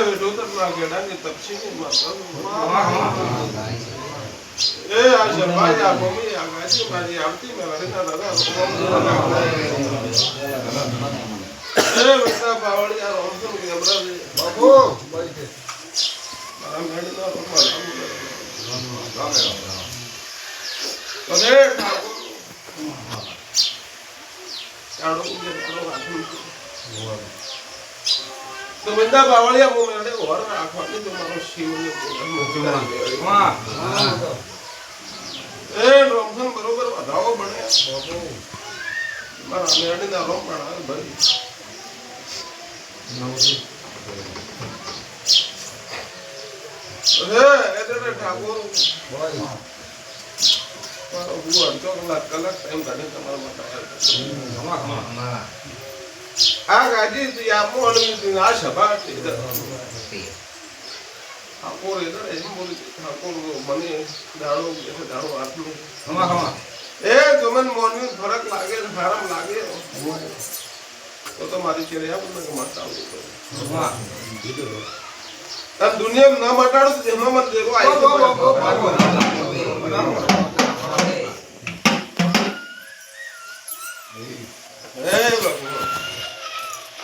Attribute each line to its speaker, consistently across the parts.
Speaker 1: વિઠોતર ના ગેડાની તપસીની માતા એ આ શરમાઈ આ મમ્મી આ ગાજી મારી આવતી મેં વરીના દાદા એ બેટા બાવળી આ રોમસમ કેમરા દે
Speaker 2: બાપુ ભાઈ છે
Speaker 1: મારા મેડીના રોમમાં લાગુ કરે અરે ઠાકોર ચાડો કે ચાડો રાખું તો બંદા બાવળિયા મો મેડે ઓર રાખવાની તો મારો શિવને બોલાવો એ રોમસમ બરોબર વધાવો બને. મારા મેડીના રોમ પણ આવે ભાઈ અરે એટલે ઠાકોર.
Speaker 2: ભાઈ
Speaker 1: મારો ગુરુ અડધો કલાક કલાક ટાઈમ કાઢીને તમારા માટે. એમ હાથમાં એ ગમન મોનવી ફરક લાગે તો તો મારી ચેરે આવું ને મટાડવું આ દુનિયા ના મટાડું તો જેમાં મને દેરો આવી તો પડે.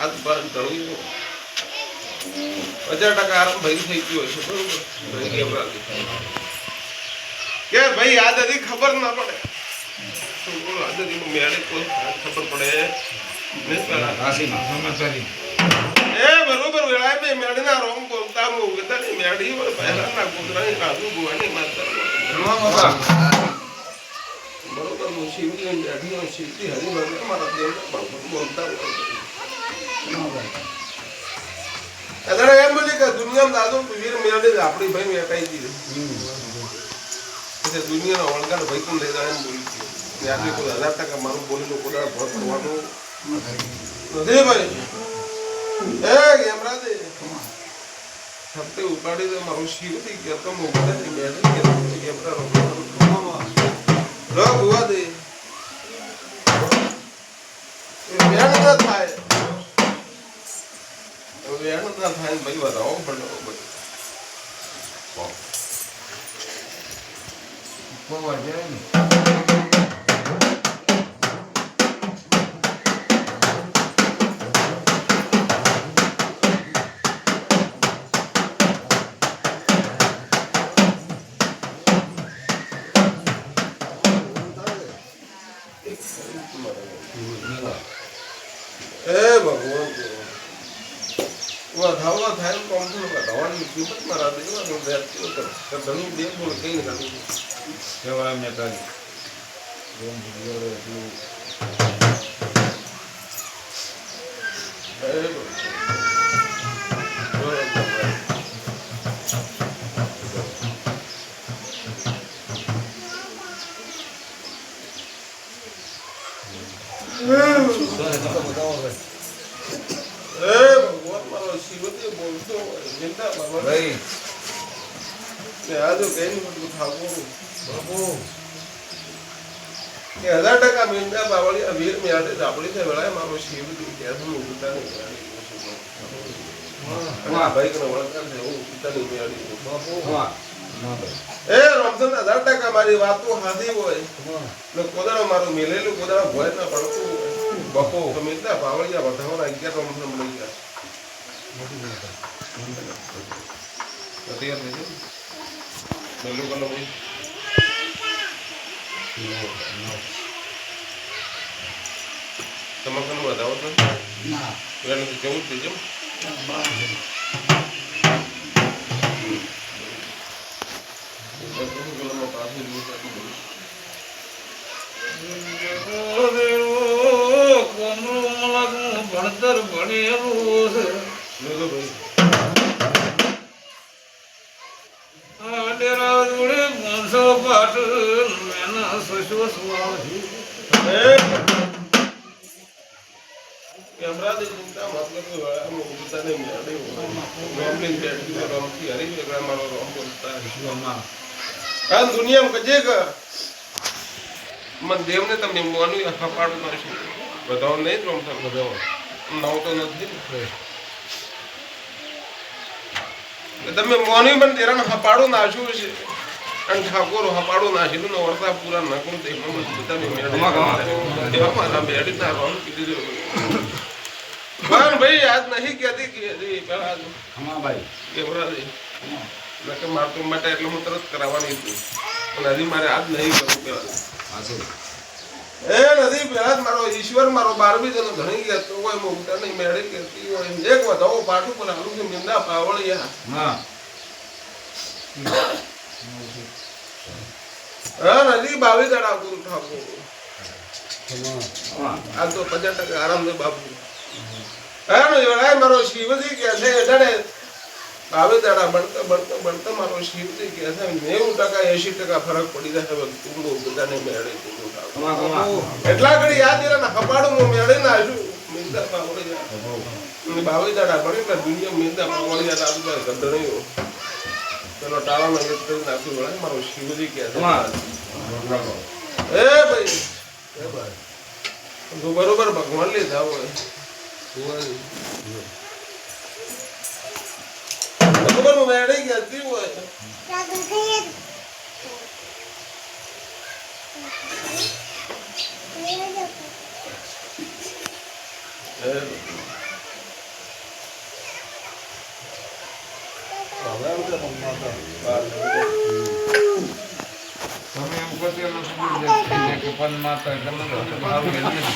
Speaker 1: હે ભગવાન આજ હજાર ટકા આરામ ભાઈ થઈ ગયું હશે, બરોબર? ભાઈ કે ભાઈ આ દાદી ખબર ના પડે. બરોબર બે મેળીના રોમ બોલતા ગુવાની માતા બરોબર, હું શિવજી બેઠી મારા બોલતા કે દુનિયામાં દાદો વીર મેળે જ આપણી ભાઈ મેટાઈ દીધી એટલે દુનિયાનો વળગાડ ભાઈ કોણ લઈ જાય બોલી હતી. આજે કોઈ હજાર ટકા મારું બોલેલું કોદાળ ભર કરવાનું નથી ભાઈ. એ યમરાજે. છત્તે ઉપાડી દે, મારું શિવથી કે તો મોકલે ને બેઠી કે યમરા રો ભુવા દે. એ થાય. વેણ ના થાય ને ભાઈ વધાવો વ્યક્તિઓ કર તો ધણી બે બોલ કઈ નથી હે ભગવાન હે ભગવાન મારો શિવજી બોલતો હોય નિંદા બાબા ને આ જો કઈ બધું ઠાકોર બાબુ હજાર ટકા બાવળી વીર મારો શિવજી કે ઉગતા નહીં ભાઈ કને વળકાર હું ઉગતા નહીં મેળી એ રમઝાન હજાર ટકા મારી વાતો હાથી હોય. ને કોદાળો મારું મેલેલું કોદાળો ભોય ના પડતું બપો. તો મિંદા બાવળિયા વધાવના અગિયાર રમઝાન મળી ગયા. નથી યાર નહીં મેલું કનો ભાઈ તમે કનો વધાવો છો પેલા નથી જવું જ જમ
Speaker 3: ભણતર ભણેલું એના સસો સ્વાથી
Speaker 1: કેમરાની ચિંતા મતલબ કે વાળામાં ઉગતા નહીં મેળે રોમની બેઠી તો રોમથી હરી વેગળા મારો રોમ બોલતા કાલ દુનિયામાં કજે કે મન દેવને તમને મોનું હપાડું કરશું બધાઓ નહીં જ રમતા બધાઓ નવ તો નથી ને. કે તમે મોની પણ તેરાને હપાડું નાખ્યું છે અને ઠાકોર હપાડું નાખેલું ને વર્તા પૂરા નકરું તે એમાં પોતાની એવા મારા મેળી ના રોમ કીધું પણ ભાઈ આજ નહીં કહેતી કે પેલા આજ કેવડા દે નકે મારતું માટે એટલે હું તરત કરાવવાની હતી. પણ હજી મારે આજ નહીં કરવું પેલા એ નથી પેલા મારો ઈશ્વર મારો બારમી જનો ઘણી કહેતો હોય ઉતા નહીં મેળે કહેતી હોય. એક વધાવો પાટું પણ હાલું છે મીંડા પાવળિયા. હા. નથી બાવી દાડા ગુરુ ઠાકોર આ તો પચાસ ટકા આરામ છે બાપુ. હા જોડાય મારો શિવજી કે છે એટલે બાવી દાડા બનતા બનતા બનતા મારો શિવજી કે છે નેવું ટકા એસી ટકા ફરક પડી જાય હવે તુંડો બધાને મેળે તુંડો એટલા ઘડી યાદ era ને હપાડું મેળે ના છું મિંદા પાવળી બાવી દાડા ભણી દુનિયા મિંદા પેલો ટાળાનો એક કરી નાખ્યું વળે મારો શિવજી કે છે. એ ભાઈ. એ ભાઈ. તું બરોબર ભગવાન લીધા હોય. બરોબર મેળે ગયાતી હોય. એ
Speaker 2: હવે આમ તો માતા.
Speaker 3: તમે એમ કહો એનો શું છે કે પણ માતા એટલે મને તો સારું એમ નથી.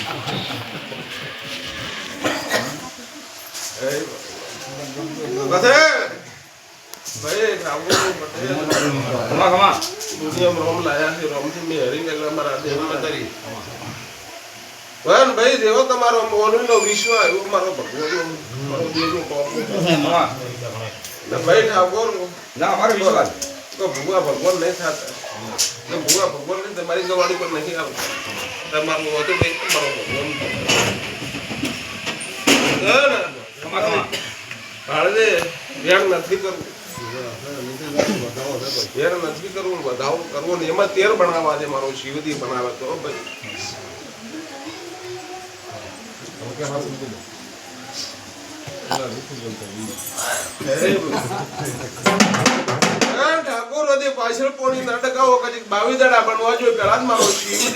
Speaker 1: ભાઈ જેવો તમારો મોરબીનો વિશ્વ એવો મારો ભગવાન મારો દેહનું કોપું.
Speaker 3: ખમા
Speaker 1: ને ભાઈ ઠાકોર
Speaker 3: ના અમારો વિશ્વાસ
Speaker 1: તો ભૂવા ભગવાન નહીં થતા. ને ભૂવા ભગવાન નહીં તમારી ગવાડી પર નહીં આવતા તમારું હતું ભાઈ તમારો ભગવાન. હે ને?
Speaker 3: ખમા ખમા
Speaker 1: ભાડે વેર નથી કરવું વેર નથી કરવું વધાવો કરવો ને એમાં તેર બનાવવા છે મારો શિવજી બનાવે તો ભાઈ
Speaker 2: ઓકે, હા, મૂકી દો. એલા, નથી બોલતા, ઈ.
Speaker 1: હા, ઠાકોર હજી પાછળ પોણી નાટકાઓ કદી બાવી દાડા બનવા જોઈએ પેલા જ મારો શિવજી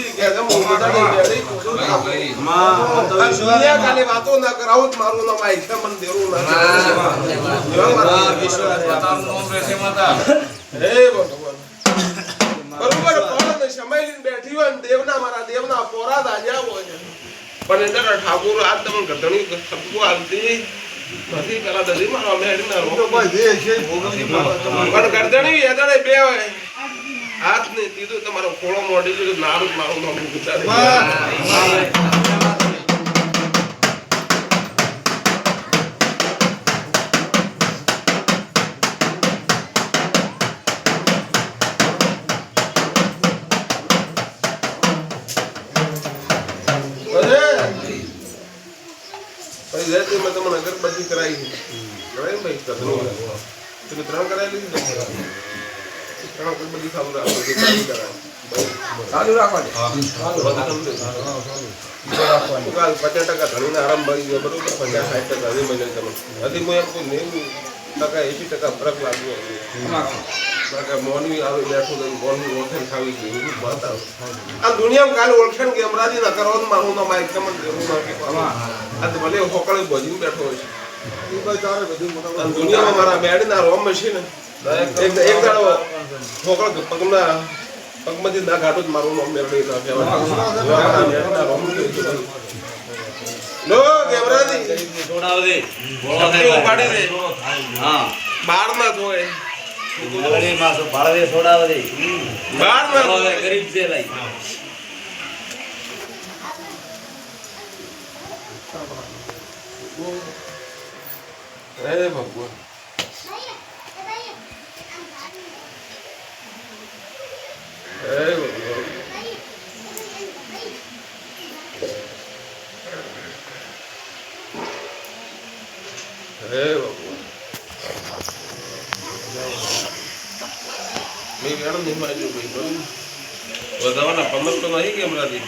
Speaker 1: દુનિયા ખાલી વાતો ના કરાવું જ મારું નામ આઈખા મને દેવું ના હે ભગવાન. બરોબર પણ સમય લઈને બેઠી હોય દેવના મારા દેવના પોરા દાજ્યા હોય પણ એટલે ઠાકોર આ તમને ગધણી સબકો આલતી. નથી પેલા
Speaker 2: દસી બાબત તમારી.
Speaker 1: પણ ગરદણી એદાડે બે હોય. હાથ ને દીધું તમારો ખોળો મોડી નારું મારું નામ કરાવી કરાવી ભાઈ ગધણી તમે ત્રણ કરાવી લીધી? ત્રણ અગરબત્તી ખાવું રાખો જે કરાવી કરાવી.
Speaker 3: ચાલુ રાખવાની
Speaker 1: પચાસ ટકા ધણીને આરામ મળી ગયો બરોબર પચાસ સાઠ ટકા હજી મળે તમને હજી હું નેવું ટકા એસી ટકા ફરક લાગ્યો મોનવી આવે બેઠું તો મોનવી ઓળખાણ ખાવી જોઈએ એવું વાત આવે આ દુનિયામાં કાલે ઓળખાણ કે અમરાજી ના કરો મારું ના આ તો ભલે હોકળે ભજીને બેઠો હોય છે દુનિયામાં મારા બેડના રોમ છે ને એક એક દાડો હોકળ પગના પગમાંથી ના ઘાટો જ મારું નામ મેળવી ના રોમ લો કેમરાજી
Speaker 4: છોડાવજે.
Speaker 1: ઉપાડી દે
Speaker 4: હા.
Speaker 1: બાર ના ધોય
Speaker 4: મેલડી માં શું છોડાવજે.
Speaker 1: બાર ના
Speaker 4: ગરીબ છે લઈ.
Speaker 1: હે ભગવાન હે ભગવાન હે ભગવાન મેં નહીં માર્યું ભાઈ બરોબર વધારાના પંદર તો નહીં કેમ રાજી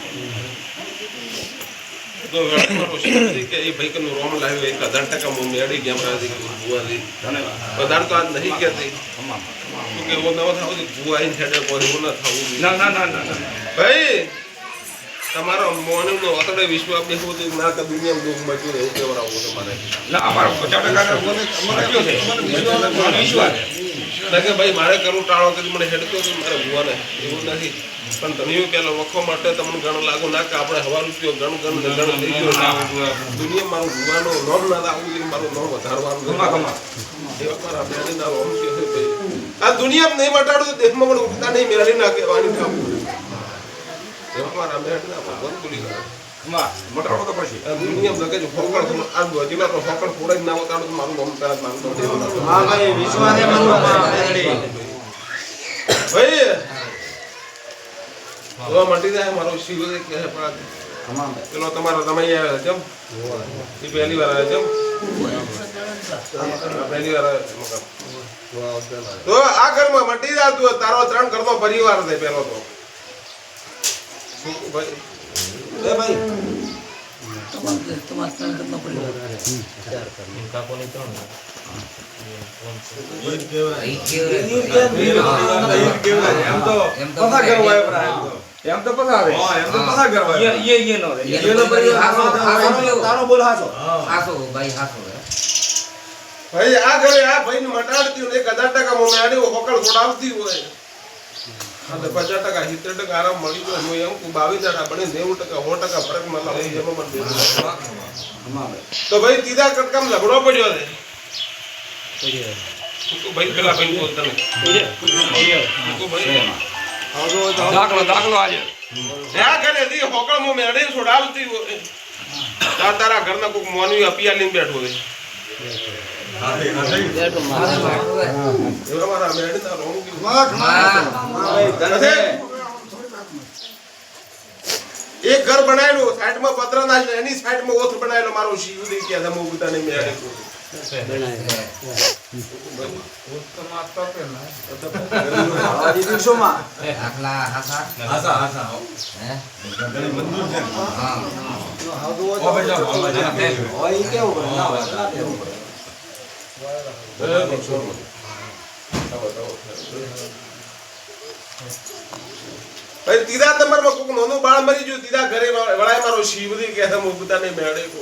Speaker 1: તો મારો શિવજી કે એ ભાઈ કે રોમ એક હજાર ટકા હું મેળી ગયા મારાથી ભુવાથી વધારે તો આજ નહીં કહેતી કે એવો નવો થાવ ભુવા આઈને હેડે કોઈ એવું ના થવું.
Speaker 3: ના ના ના.
Speaker 1: ભાઈ તમારો વિશ્વાસ ના કે દુઃખ મચ્યું એવું કેવડાવવું તમારે
Speaker 3: ના અમારો પચાસ ટકા અમારે કયો છે? વિશ્વાસ
Speaker 1: કે ભાઈ મારે કરવું ટાળો કે મને હેડતો મારે ભુવાને એવું નથી. પણ તમે પેલો વખો માટે તમને ઘણું લાગુ. ના કે આપણે હવા રૂપિયો ઘણું ઘણું થઈ ગયો. દુનિયા મારું ભૂવાનો નોમ ના લાવવું જોઈએ મારું નોમ વધારવાનું એવા મારા કે આ દુનિયા નહીં મટાડું તો દેશમાં પણ ઉગતા નહીં મેળવી ના કહેવાની થવું એવા મારા બેનના ભગવાન ભૂલી ગયા.
Speaker 3: મટાડો તો પછી.
Speaker 1: આ લગે ફોકડ આ ગોજીલા તો ફોકડ ફોડાઈ ના ઉતારું તો મારું નામ મારું.
Speaker 4: હા વિશ્વાસે
Speaker 1: ભાઈ જોવા મટી જાય મારો શિવ કે છે પેલો તમારો રમૈયા આવ્યો જેમ એ પહેલી વાર આવ્યો જેમ પહેલી વાર. તો આ ઘરમાં મટી જતું તું તારો ત્રણ ઘરનો પરિવાર છે પેલો તો. શું ભાઈ?
Speaker 3: એમ તો પસા કરવા આવ્યા તો
Speaker 4: તારો
Speaker 1: ભાઈ આ ભાઈને મટાડતી હોય હજાર ટકા મને આડી હોકળ છોડાવતી હોય અને પચાસ ટકા સિત્તેર ટકા આરામ મળી ગયો હું એમ બાવીસ ટકા બને નેવું ટકા સો ટકા ફરકમાં લાવું એમાં મને દેવું નથી. તો ભાઈ તીધા કટકામાં ઝઘડો પડ્યો છે
Speaker 3: દાખલો દાખલો આજે
Speaker 1: માં કોઈક મોનવી અપિયા લઈને બેઠો? એક ઘર બનાવેલું, સાઈડમાં પત્ર ના એની સાઈડમાં ઓથ બનાવેલો મારો શિવજી કે તમે ઉગતાને મેળે ભાઈ નંબર નંબરમાં કોઈક નાનું બાળ મરી ગયું ત્રીજા ઘરે વળાય મારો શિવજી કે તમે ઉગતાને મેળે કહો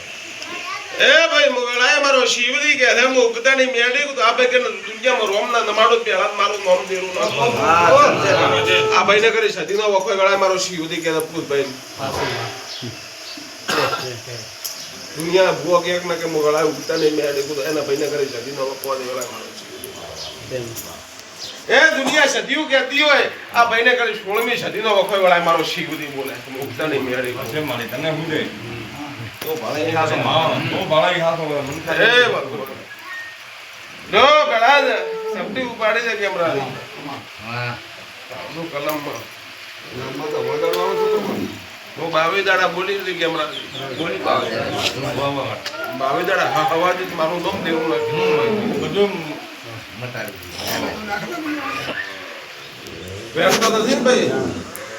Speaker 1: છે
Speaker 3: હું
Speaker 1: નહીં મેળી તો આ ભાઈ કે દુનિયામાં રોમના નમાડો પહેલા જ મારું નામ દેરું ના આ ભાઈને કરી સદીનો વખો ગળાએ મારો શિવજી કે પૂત ભાઈ. દુનિયા ભૂવો કે એક ના કે મોગળા ઉગતા નહીં મેળી તો એના ભાઈને કરી સદીનો વખો દે ગળાએ મારો એ દુનિયા સદીઓ કહેતી હોય આ ભાઈને કરી સોળમી સદીનો વખો ગળાએ મારો શીખ બોલે ઉગતાની મેળી
Speaker 3: છે મારી તને હું દે
Speaker 1: તો એ હાથે
Speaker 3: હા તો બાળા હાથ હવે
Speaker 1: એ
Speaker 3: મનકાની
Speaker 1: ભગવાન. જો પેલા જ સપટી ઉપાડી છે કેમેરા શું કલમમાં હું બાવી દાડા બોલી હતી કેમેરા બોલી બાવી દાડા હા અવાજ જ મારું નામ દેવું
Speaker 3: બધું
Speaker 1: વેમ તો નથી ને ભાઈ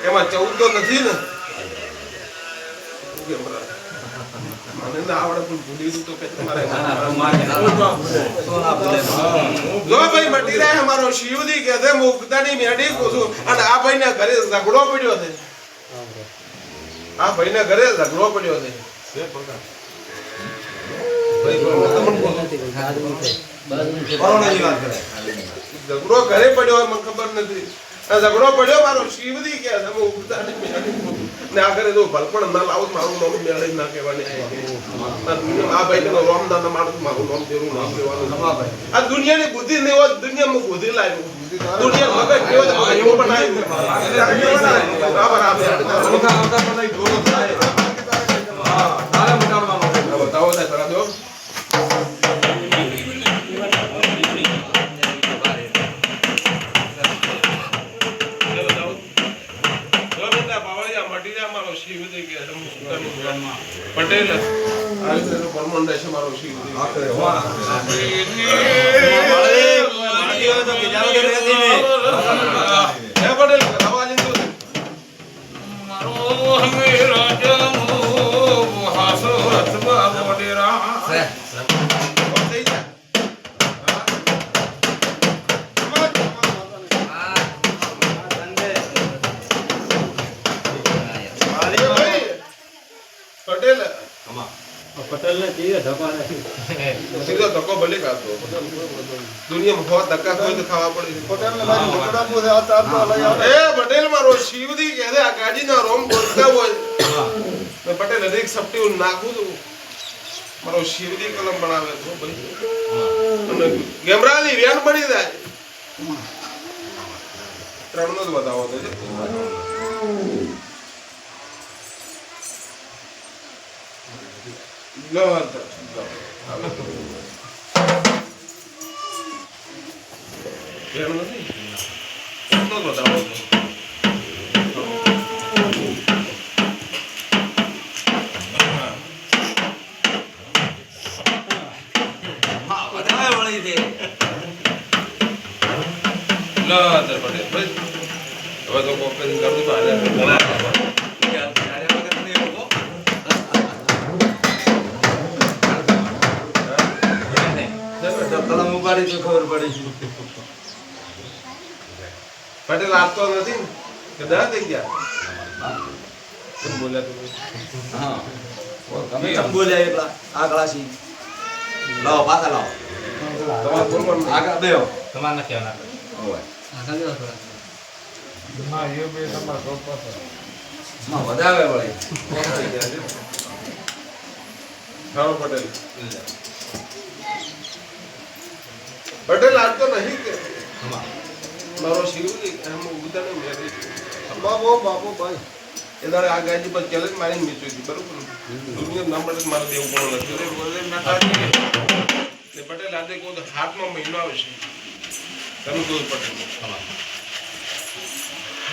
Speaker 1: એમાં ચૌદ તો નથી ને કેમેરા મને ના આવડે પણ ભૂલી તો કે તમારે જો ભાઈ મટી રહ્યા મારો શિવજી કે છે હું ઉગતાની મેડી છું. અને આ ભાઈને ઘરે ઝઘડો પડ્યો છે. આ ભાઈને ઘરે ઝઘડો પડ્યો છે. ભાઈ, તમને બોલો. ઝઘડો ઘરે પડ્યો મને ખબર નથી. ઝઘડો પડ્યો મારો શિવજી કે છે હું ઉગતાની મેડી કહું છું. મારું નામ ના કહેવાની આ ભાઈ કે રોમ ના મારું મારું નામ લેવાનું આ દુનિયાની બુદ્ધિ બુદ્ધિ લાવ્યું દુનિયા મગજ કેવો મગજ બરાબર ધક્કો દુનિયામાં હો ધક્કા કોઈ તો ખાવા પડે એ પટેલ મારો શિવજી કહે આ ગાડીના રોમ બોલતા હોય. મેં પટેલ હરેક સપટી હું નાખું છું. મારો શિવજી કલમ બનાવે છે ભાઈ. અને ગેમરાની વેન બની જાય. ત્રણ નો જ બતાવો તો છે. લો આ તો, લો. હાલો. વેન નથી ત્રણ નો જ બતાવો તો. લો અંદર પટેલ ભાઈ હવે તો કોક કરીને કરું તો હાલે ઘણા પટેલ આપતો નથી ને કે દસ થઈ ગયા? બોલ્યા તું
Speaker 4: લાવો પાછા લાવો.
Speaker 1: તમારે બોલ પણ નહીં.
Speaker 4: આગળ બેહો.
Speaker 2: ના એ બે તમારા
Speaker 4: ઘરમાં વધારે વળી.
Speaker 1: થઈ ગયા પટેલ. આજ આપતો નહીં કે. મારો શિવજી એમ ઉદાને મેરી બાબો બાબો ભાઈ. એ દાડે આ ગાડી પર ચેલેન્જ મારીને મેચી હતી બરોબર? દુનિયા ના મળે મારે દેવું પણ નથી. એટલે પટેલ આજે કહું તો હાથમાં મહિનો આવશે. તમે કહું પટેલ.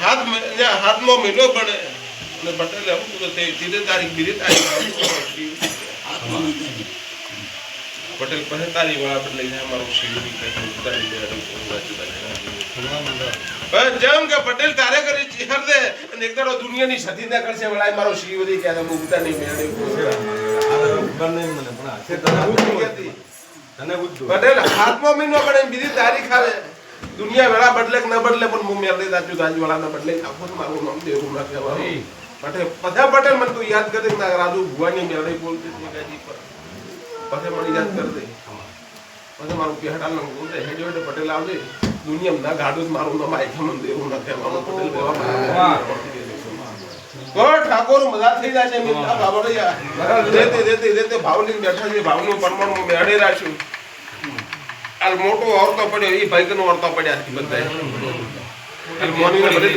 Speaker 1: હાથ હાથમાં મહિનો પડે. અને પટેલે કીધું તે તારીખ બીજી તારીખ પટેલ પહેલી તારીખ વાળા આપણે લઈ જાય મારું શિવજી ઉતારી તારીખ બસ જેમ કે પટેલ તારે કરી ચીહર દે. અને એક દાડો દુનિયાની સતી ના કરશે વળાય મારો શિવજી કે હું ઉતાની મેળે પટેલ હાથમાં મહિનો પડે બીજી તારીખ આવે. દુનિયા વેળા બદલે ન બદલે, પણ હું મેળે દાચું દાજ વાળા ના બદલે આખો મારું નામ દેવું ના કહેવાય પટેલ, બધા પટેલ મને તું યાદ કરી ના રાજુ ભુવાની મેળે બોલતી હતી ગાડી પર. પછી મને યાદ કરી દે. પછી મારું પેહડા લંગ બોલતે હેડે હેડે પટેલ આવજે. દુનિયામાં ના ગાડું જ મારું નામ આઈ મને દેવું નથી કહેવાનું પટેલ બેવા તો ઠાકોર મજા થઈ જાય છે. મિત્રા બાબડિયા દેતે દેતે દેતે ભાવની બેઠા છે. ભાવનું પરમાણુ બેડે રાખ્યું આ મોટો ઓરતો પડ્યો એ ભાઈ કનો ઓરતો પડ્યા છે બધા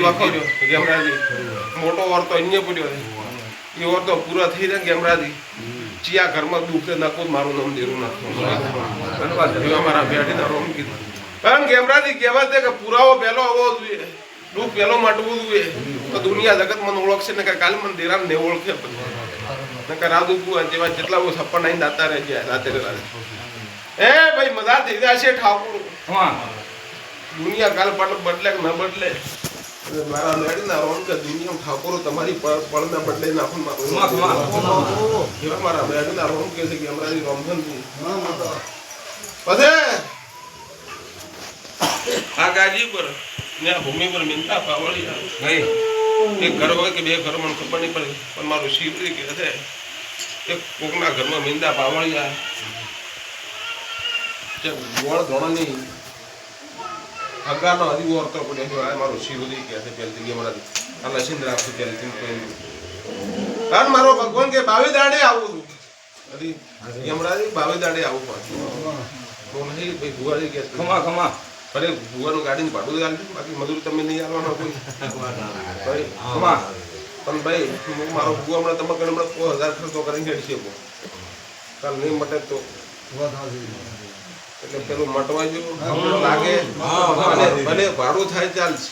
Speaker 1: વાપર્યો ગેમરાજી. મોટો ઓરતો અન્ય પડ્યો એ ઓરતો પૂરા થઈ જાય ગેમરાજી. ચિયા ઘરમાં દુઃખ નાખો મારું નામ દેરું નાખો. અમારા બેઠી રોમ કીધું. કારણ ગેમરાજી કહેવા છે કે પુરાવો પહેલો આવવો જોઈએ દુઃખ પહેલો માટવું જોઈએ. તો દુનિયા જગત મને ઓળખશે ને કે કાલ મને દેરામ ને ઓળખે નકર રાજુ બુઆ જેવા જેટલા બહુ સપન નાઈ દાતા રહે છે રાતે રાતે. એ ભાઈ મજા થઈ જશે ઠાકોર. દુનિયા કાલ બદલે કે ન બદલે. મારા મેળીના કે દુનિયા ઠાકોરો તમારી પળના બદલે નાખો મારું એવા મારા મેળીના રોમ કે છે કે અમારી રોમધન આ ગાજી પર ને ભૂમિ પર મિનતા પાવળી નહીં. એક ઘર હોય કે બે ઘર મને ખબર નહીં પડે. પણ મારું શિવજી કે છે કે કોકના ઘરમાં મિંદા પાવળિયા. જે ગોળ ધોળાની છે આ મારો શિવજી કે છે પહેલથી કે મારા આ લસીન રાખું પહેલથી કહ્યું કારણ મારો ભગવાન કે બાવી દાડે આવું હજી યમરાજી બાવી દાડે આવું તો નહીં ભાઈ ભુવાજી કે.
Speaker 3: ખમા ખમા.
Speaker 1: અરે, ભુવાનું ગાડીનું ભાડું આલજો બાકી મજૂરી તમે નહીં આવવાનો કોઈ.
Speaker 3: ખમા.
Speaker 1: પણ ભાઈ, હું મારો ભૂ હમણાં તમે કને હમણાં હજાર ખર્ચો કરીને હેડશે કાલ નહીં મટે તો. એટલે પેલું મટવા જેવું લાગે. ભલે ભાડું થાય ચાલશે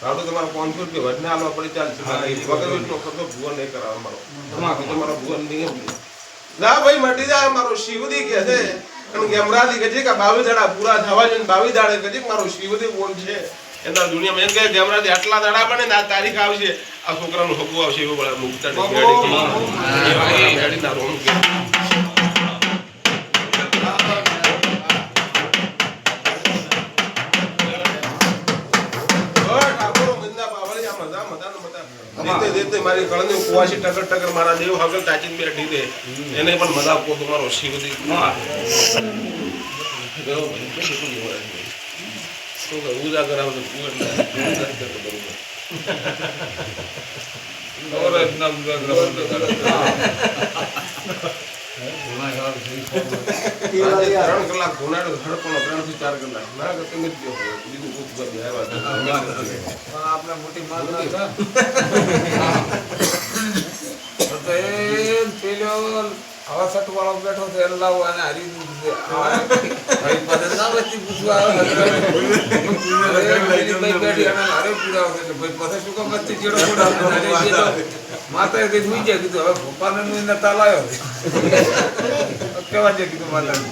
Speaker 1: ભાડું તમારે પાંચસો રૂપિયા વધને આલવા પડે ચાલશે વગર એટલો ખર્ચો ભુવન નહીં કરાવે મારો તમારે તમારો ભુવન નહીં ના ભાઈ મટી જાય. મારો શિવદી કે છે. અને ગેમરાથી કે છે કે બાવી દાડા પૂરા થવા છે ને બાવી દાડે કે છે કે મારો શિવદી કોણ છે? એના દુનિયામાં એમ કે ગેમરાથી આટલા દાડા બને ને આ તારીખ આવશે. આ છોકરાનું હગું આવશે એવું બધા મુક્તા ના રોમ કે. મારી કળની કુવાસી ટકર ટકર મારા દેવ હગલ તાચીને બેઠી દે એને પણ મજા આપો તમારો શી બધી કહે ઉજાગર આવે તો કુંવર ત્રણ કલાક
Speaker 2: વાળો બેઠો છે એને અને હરી પૂછવા બેઠી અને હારે ભાઈ પાસે શું કામ વચ્ચે. માતાએ કઈ સુઈ જાય કીધું હવે ભોપાને નું એને તાલ આવ્યો કેવા છે કીધું માતાને?